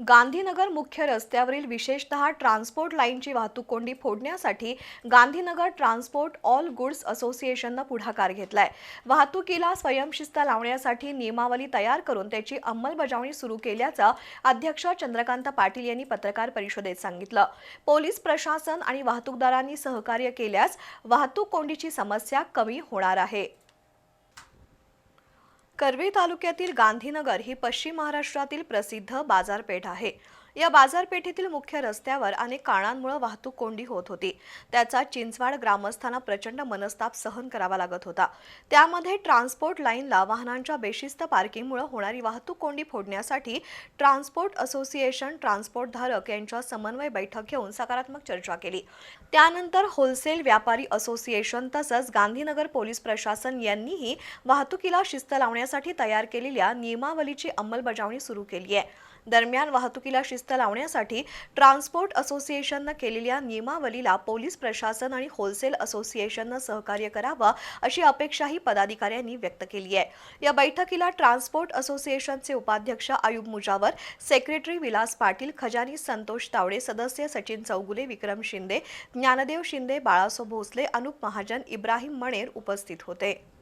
गांधीनगर मुख्य रस्त्यावरील विशेषतः ट्रान्सपोर्ट लाईनची वाहतूक कोंडी फोडण्यासाठी गांधीनगर ट्रान्सपोर्ट ऑल गुड्स असोसिएशननं पुढाकार घेतलाय. वाहतुकीला स्वयंशिस्त लावण्यासाठी नियमावली तयार करून त्याची अंमलबजावणी सुरू केल्याचं अध्यक्ष चंद्रकांत पाटील यांनी पत्रकार परिषदेत सांगितलं. पोलीस प्रशासन आणि वाहतूकदारांनी सहकार्य केल्यास वाहतूक कोंडीची समस्या कमी होणार आहे. करवी तालुक्यातील गांधीनगर ही पश्चिम महाराष्ट्रातील प्रसिद्ध बाजारपेठ आहे. या बाजारपेठेतील मुख्य रस्त्यावर अनेक कारणांमुळे वाहतूक कोंडी होत होती. त्याचा चिंचवाड ग्रामस्थांना प्रचंड मनस्ताप सहन करावा लागत होता. त्यामध्ये ट्रान्सपोर्ट लाईनला वाहनांच्या बेशिस्त पार्किंगमुळे होणारी वाहतूक कोंडी फोडण्यासाठी ट्रान्सपोर्ट असोसिएशन ट्रान्सपोर्ट धारक यांच्या समन्वय बैठक घेऊन सकारात्मक चर्चा केली. त्यानंतर होलसेल व्यापारी असोसिएशन तसंच गांधीनगर पोलीस प्रशासन यांनीही वाहतुकीला शिस्त लावण्यासाठी तयार केलेल्या नियमावलीची अंमलबजावणी सुरू केली आहे दरम्यान वाहतुकीला शिस्त लावण्यासाठी ट्रान्सपोर्ट असोसिएशननं केलेल्या नियमावलीला पोलीस प्रशासन आणि होलसेल असोसिएशननं सहकार्य करावं अशी अपेक्षाही पदाधिकाऱ्यांनी व्यक्त केली आहे. या बैठकीला ट्रान्सपोर्ट असोसिएशनचे उपाध्यक्ष आयुब मुजावर सेक्रेटरी विलास पाटील खजानी संतोष तावडे सदस्य सचिन चौगुले विक्रम शिंदे ज्ञानदेव शिंदे बाळासो भोसले अनुप महाजन इब्राहिम मणेर उपस्थित होते.